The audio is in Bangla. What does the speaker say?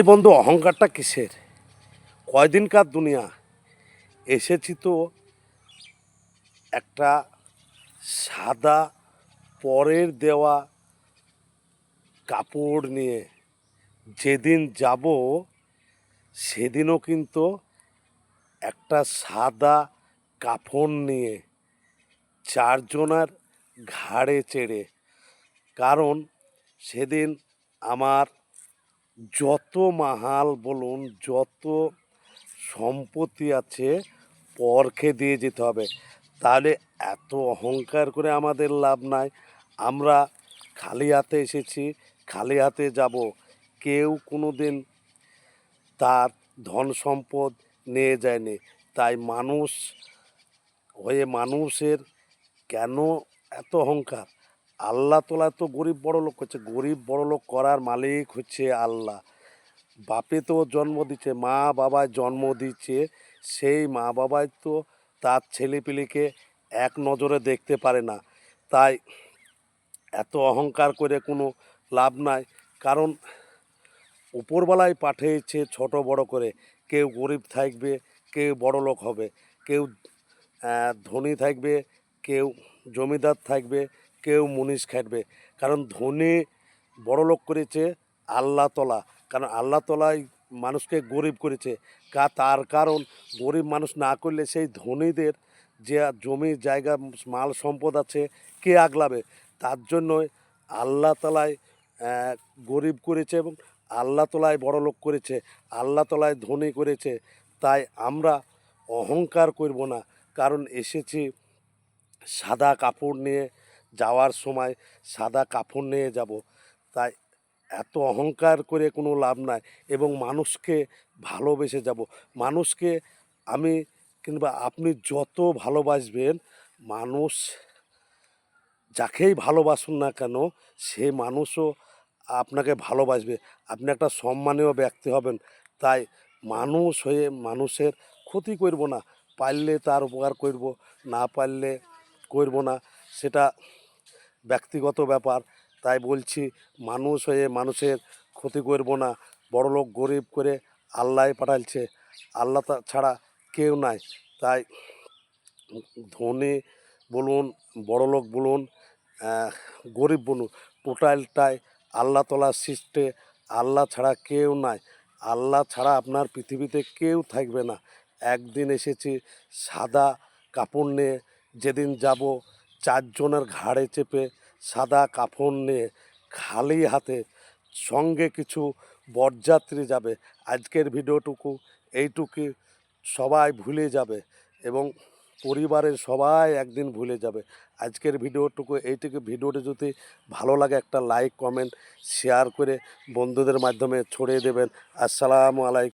বন্ধু, অহংকারটা কিসের? কয়দিনকার দুনিয়া? এসেছি তো একটা সাদা পরের দেওয়া কাপড় নিয়ে। যেদিন যাব, সেদিনও কিন্তু একটা সাদা কাফন নিয়ে চারজনার ঘাড়ে চেড়ে। কারণ সেদিন আমার যত মাহাল বলুন, যত সম্পত্তি আছে, পরকে দিয়ে যেতে হবে। তাহলে এত অহংকার করে আমাদের লাভ নাই। আমরা খালি হাতে এসেছি, খালি হাতে যাব। কেউ কোনো দিন তার ধন সম্পদ নিয়ে যায়নি। তাই মানুষ, হয়ে মানুষের কেন এত অহংকার? আল্লাহ তোলা তো গরিব বড় লোক করছে, গরিব বড় লোক করার মালিক হচ্ছে আল্লাহ। বাপে তো জন্ম দিচ্ছে, মা বাবায় জন্ম দিচ্ছে, সেই মা বাবাই তো তার ছেলেপিলিকে এক নজরে দেখতে পারে না। তাই এত অহংকার করে কোনো লাভ নাই। কারণ উপরবেলায় পাঠিয়েছে ছোট বড় করে, কেউ গরিব থাকবে, কেউ বড় লোক হবে, কেউ ধনী থাকবে, কেউ জমিদার থাকবে কেউ মুনিশ খাটবে। কারণ ধনী বড় লোক করেছে আল্লাহ তলা। কারণ আল্লাহ তলাই মানুষকে গরিব করেছে। কা, তার কারণ গরিব মানুষ না করলে সেই ধনীদের যে জমি, জায়গা, মাল, সম্পদ আছে, কে আগলাবে? তার জন্যই আল্লাহ তালায় গরিব করেছে এবং আল্লাহ তলায় বড় লোক করেছে। আল্লাহ তলায় ধনী করেছে। তাই আমরা অহংকার করব না। কারণ এসেছি সাদা কাপড় নিয়ে যাওয়ার সময় সাদা কাপড় নিয়ে যাব। তাই এত অহংকার করে কোনো লাভ নাই এবং মানুষকে ভালোবেসে যাব। মানুষকে আমি কিংবা আপনি যত ভালোবাসবেন, মানুষ যাকেই ভালোবাসুন না কেন, সে মানুষও আপনাকে ভালোবাসবে। আপনি একটা সম্মানীয় ব্যক্তি হবেন, তাই মানুষ হয়ে মানুষের ক্ষতি করব না। পারলে তার উপকার করব, না পারলে করব না। সেটা ব্যক্তিগত ব্যাপার, তাই বলছি মানুষ হয়ে মানুষের ক্ষতি করব না। বড় লোক গরিব করে আল্লাহ পাঠালছে আল্লাহ ছাড়া কেউ নাই। তাই ধনী বলুন, বড়লোক বলুন গরিব বলুন, টোটালটাই আল্লাহ তোলার সৃষ্টে। আল্লাহ ছাড়া কেউ নাই। আল্লাহ ছাড়া আপনার পৃথিবীতে কেউ থাকবে না। একদিন এসেছি সাদা কাপড় নিয়ে, যেদিন যাব চারজনের ঘাড়ে চেপে সাদা কাপড় নিয়ে খালি হাতে সঙ্গে কিছু বরযাত্রী যাবে। আজকের ভিডিওটুকু এইটুকু। সবাই ভুলে যাবে এবং পরিবারের সবাই একদিন ভুলে যাবে। আজকের ভিডিওটুকু এইটুকু। ভিডিওটি যদি ভালো লাগে একটা লাইক, কমেন্ট, শেয়ার করে বন্ধুদের মাধ্যমে ছড়িয়ে দেবেন। আসসালামু আলাইকুম।